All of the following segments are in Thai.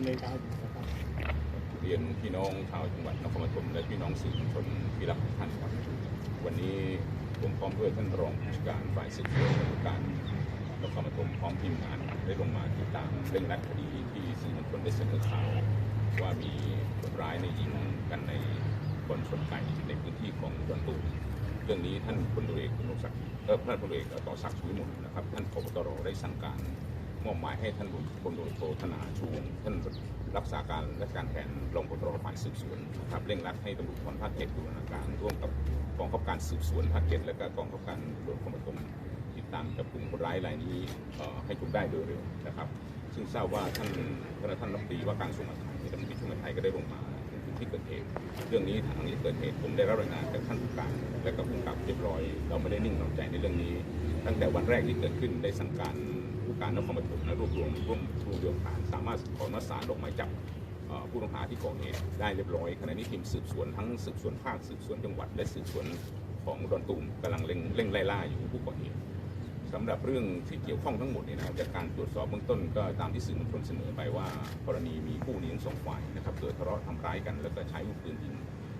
ดีนี้ดำเนินการนะครับเรียนพี่น้องชาวจังหวัดนครปฐมและพี่น้องสื่อมวลชนที่รักทุกท่านครับวันนี้ผมพร้อมด้วยท่านรองผู้จัดการฝ่ายสืบสวนการนครปฐมพร้อมทีมงานได้ลงมาติดตามเรื่องรัดคดีที่สื่อมวลชนได้เสนอข่าวว่ามีคนร้ายในยิงกันในบนชนไก่ในพื้นที่ของดอนตูมเรื่องนี้ท่านพลตำรวจเอกคุณศักดิ์เอ่อท่านพลตำรวจเอกต่อศักดิ์สุวิมลนะครับ ท่านพบตรได้สั่งการ มอบหมายให้ท่านพลตำรวจโทธนาชูงท่านรักษาการราชการแทนรองพบตรฝ่ายสืบสวนนะครับเร่งรัดให้ตำรวจภูธรภาคเจ็ดดูนาการร่วมกับกองขับการสืบสวนภาคเจ็ดและก็กองขับการตำรวจคมปมติดตามจับกลุ่มคนร้ายรายนี้ให้ถูกได้โดยเร็วนะครับ ซึ่งทราบว่าท่านท่านท่านรัฐมนตรีว่าการกระทรวงมหาดไทยรัฐมนตรีช่วยมาไทยก็ได้ลงมาที่เกิดเหตุเรื่องนี้ทางที่เกิดเหตุผมได้รับรายงานจากท่านผู้การและกับผู้กับเรียบร้อย เราไม่ได้นิ่งนอนใจในเรื่องนี้ ตั้งแต่วันแรกที่เกิดขึ้นได้สั่งการ การนครปฐมและรวบรวมร่วมรวมรวมฐานสามารถขออนุมัติศาลออกหมายจับผู้ต้องหาที่ก่อเหตุได้เรียบร้อยขณะนี้ทีมสืบสวนทั้งสืบสวนภาคสืบสวนจังหวัด และสืบสวนของดอนตูมกำลังเร่งเร่งไล่ล่าอยู่ผู้ก่อเหตุสำหรับเรื่องที่เกี่ยวข้องทั้งหมดเนี่ยนะครับจากการตรวจสอบเบื้องต้นก็ตามที่สื่อมวลชนเสนอไปว่ากรณีมีผู้หนีทั้งสองฝ่ายนะครับเกิดทะเลาะทำร้ายกันแล้วก็ใช้อาวุธปืนยิง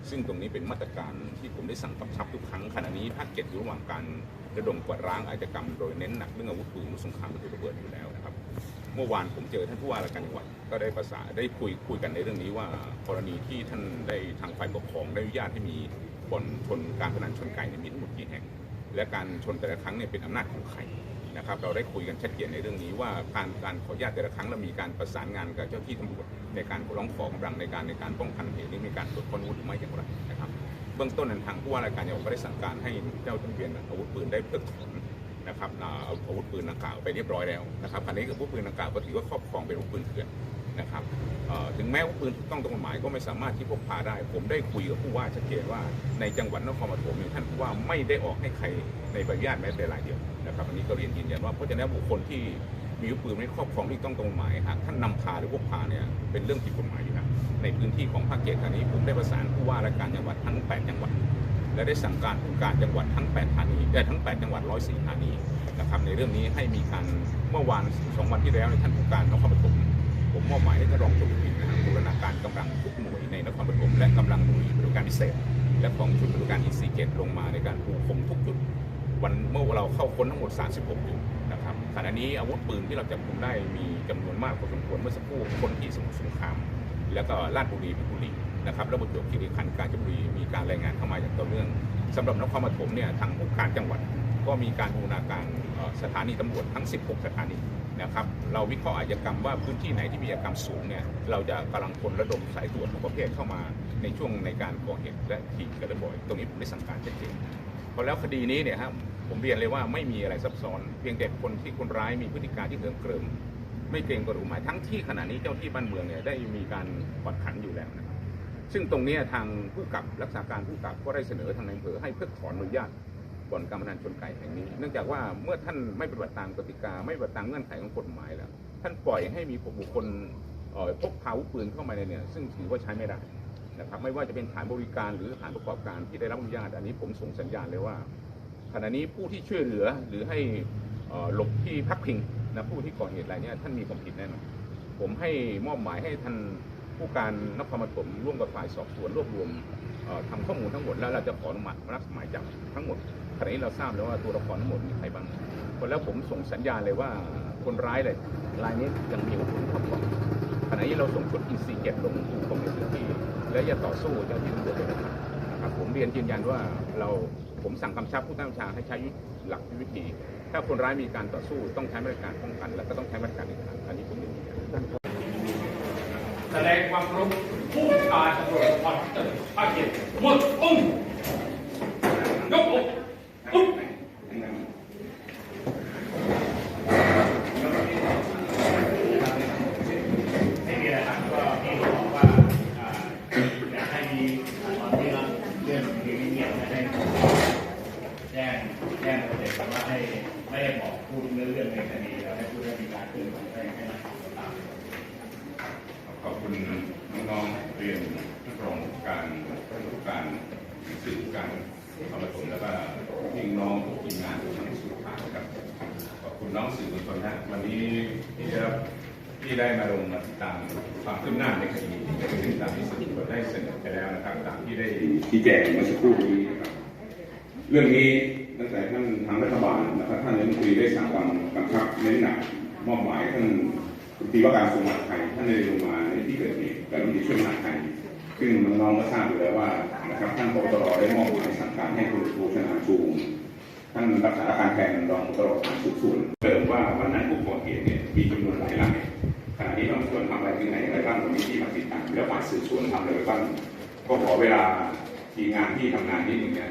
ซึ่งตรงนี้เป็นมาตรการที่ผมได้สั่งกำชับทุกครั้งขณะนี้ภาคเจ็ดอยู่ระหว่างการระดมกวาดล้างอาชญากรรมโดยเน้นหนักเรื่องอาวุธปืนสงครามวัตถุระเบิดอยู่แล้วนะครับ เมื่อวานผมเจอท่านผู้ว่าราชการจังหวัดก็ได้ประสานได้คุยคุยกันในเรื่องนี้ว่ากรณีที่ท่านได้ทางฝ่ายปกครองได้อนุญาตให้มีบ่อนชนการพนันชนไก่เนี่ยมีทั้งหมดกี่แห่งและการชนแต่ละครั้งเนี่ยเป็นอำนาจของใคร นะครับเราได้คุยกันชัดเจนในเรื่องนี้ว่าการการขออนุญาตแต่ละครั้งเรามีการประสานงานกับเจ้าที่ตำรวจในการร้องขอกำลังในการในการป้องกันเหตุนี้มีการตรวจค้นอาวุธหรือไม่อย่างไรนะครับ เบื้องต้นทางผู้ว่าราชการจังหวัดก็ได้สั่งการให้เจ้าที่เวียนอาวุธปืนได้เพิกถอนนะครับอาเอาอาวุธปืนดังกล่าวไปเรียบร้อยแล้วนะครับขณะนี้อาวุธปืนดังกล่าวก็ถือว่าครอบครองเป็นอาวุธปืนเถื่อนนะครับถึงแม้ว่าปืนถูกต้องตามกฎหมายก็ไม่สามารถที่พกพาได้ ผมได้คุยกับผู้ว่าชัดเจนว่าในจังหวัดนครปฐมท่านผู้ว่าไม่ได้ออกให้ใครในใบอนุญาตแม้แต่รายเดียว นะครับอันนี้ก็เรียนยืนยันว่าเพราะฉะนั้นบุคคลที่มีอาวุธปืนไม่ครอบครองที่ต้องตามกฎหมายหากท่านนำพาหรือพกพาเนี่ยเป็นเรื่องผิดกฎหมายอยู่แล้วในพื้นที่ของภาคเจ็ดอันนี้ผมได้ประสานผู้ว่าราชการจังหวัดทั้ง 8 จังหวัด และได้สั่งการผู้การจังหวัดทั้ง8ธานีแต่ทั้ง 8 จังหวัด 104ธานีนะครับในเรื่องนี้ให้มีการเมื่อวานสองวันที่แล้วในท่านผู้การนครปฐมผมมอบหมายให้ท่านรองจุลวินนะครับบูรณาการกำลังทุกหน่วยในนครปฐมและกำลังหน่วยบริการพิเศษ และของชุดบริการอินซีเกตลงมาในการปูพรมทุกจุด วันเมื่อเราเข้าค้นทั้งหมด 36 จุดนะครับขณะนี้อาวุธปืนที่เราจับกุมได้มีจำนวนมากพอสมควรเมื่อสักครู่คนที่สมุทรสงคราม แล้วก็ลาดบุรีเพชรบุรีนะครับและประจวบคีรีขันธ์กาญจนบุรีมีการรายงานเข้ามาอย่างต่อเนื่องสำหรับนครปฐมเนี่ยทางผู้การจังหวัดก็มีการบูรณาการสถานีตำรวจทั้ง 16 สถานีนะครับเราวิเคราะห์อาชญากรรมว่าพื้นที่ไหนที่มีอาชญากรรมสูงเนี่ยเราจะกำลังพลระดมสายตรวจทุกประเภทเข้ามาในช่วงในการก่อเหตุและทีกระบ่อยตรงนี้ผมได้สั่งการชัดเจน พราะแล้วคดีนี้เนี่ยครับผมเรียนเลยว่าไม่มีอะไรซับซ้อน เพียงแต่คนที่คนร้ายมีพฤติการที่เหิมเกริมไม่เกรงกฎหมายทั้งที่ขณะนี้เจ้าที่บ้านเมืองเนี่ยได้มีการผ่อนผันอยู่แล้วนะครับซึ่งตรงนี้ทางผู้กับรักษาการผู้กับก็ได้เสนอทางนายอำเภอให้เพิกถอนอนุญาตบ่อนการพนันชนไก่แห่งนี้ เนื่องจากว่าเมื่อท่านไม่ปฏิบัติตามกติกา ไม่ปฏิบัติตามเงื่อนไขของกฎหมายแล้ว ท่านปล่อยให้มีบุคคลพกพาอาวุธปืนเข้ามาในเนี่ยซึ่งถือว่าใช้ไม่ได้ นะครับไม่ว่าจะเป็นฐานบริการหรือฐานประกอบการที่ได้รับอนุญาต อันนี้ผมส่งสัญญาณเลยว่าขณะนี้ผู้ที่ช่วยเหลือหรือให้หลบที่พักพิงนะผู้ที่ก่อเหตุรายเนี้ท่านมีความผิดแน่นอนผมให้มอบหมายให้ท่านผู้การนครปฐมร่วมกับฝ่ายสอบสวนรวบรวมเอ่อทำข้อมูลทั้งหมดแล้วเราจะขออนุมัติรับหมายจับทั้งหมดขณะนี้เราทราบแล้วว่าตัวละครทั้งหมดมีใครบ้างคนแล้วผมส่งสัญญาณเลยว่าคนร้ายเลยรายนี้ยังมีอาวุธครอบครองขณะนี้เราส่งชุดอินซีเก็ตลงสู่ตรงในพื้นที่ และอย่าต่อสู้เจ้าที่ตำรวจเลยนะครับผมเรียนยืนยันว่าเราผมสั่งกำชับผู้ตั้งชาให้ใช้หลักวิธี ถ้าคนร้ายมีการต่อสู้ต้องใช้มาตรการป้องกัน และก็ต้องใช้มาตรการอีกครั้งอันนี้ผมยืนยันแสดงความรู้ผู้การตำรวจนครบาลภาคเจ็ดหมดองค์ยกอกปุ๊บ ไม่มีอะไรครับก็พี่ก็บอกว่าอ่าอยากให้มีตอนที่เราเรื่องมีเงียบๆให้แจ้ง แจ้งประเด็นว่าให้ไม่ได้บอกพูดเรื่องเรื่องในคดีแล้วให้พูดเรื่องมีการเคลื่อนไหวให้ให้มันตามขอบคุณน้องๆเรียนท่านรองการท่านผู้การสื่อการธรรมผมแล้วก็พี่น้องทุกทีมงานทั้งสุดท้ายนครับขอบคุณน้องสื่อมวลชนนะวันนี้ที่ได้ที่ได้มาลงมาติดตามความคืบหน้าในคดีที่เกิดขึ้นตามที่สื่อมวลชนได้เสนอไปแล้วนะครับตามที่ได้ชี้แจงเมื่อสักครู่นี้นะครับเรื่องนี้านทางรัฐบาลนะครับท่านรัฐมนตรีได้สั่งการกำชับเน้นหนักมอบหมายท่านรัฐมนตรีว่าการกระทรวงไทยท่านได้ลงมาในที่เกิดเหตุและรัฐมนตรีช่วยมหาไทยซึ่งน้องๆก็ทราบอยู่แล้วว่านะครับท่านพบตรได้มอบหมายสั่งการให้คุณครูชนาชูงท่านรักษาการแทนรองพบตรฝ่ายสืบสวนเติมว่าวันนั้นผู้ก่อเหตุเนี่ยมีจำนวนหลายรายขณะนี้บางส่วนทำอะไรถึงไหนอะไรบ้างวันนี้ที่มาติดตามแล้วฝ่ายสืบสวนทำอะไรบ้างก็ขอเวลาทีมงานที่ทำงานนิดหนึ่งเนี่ย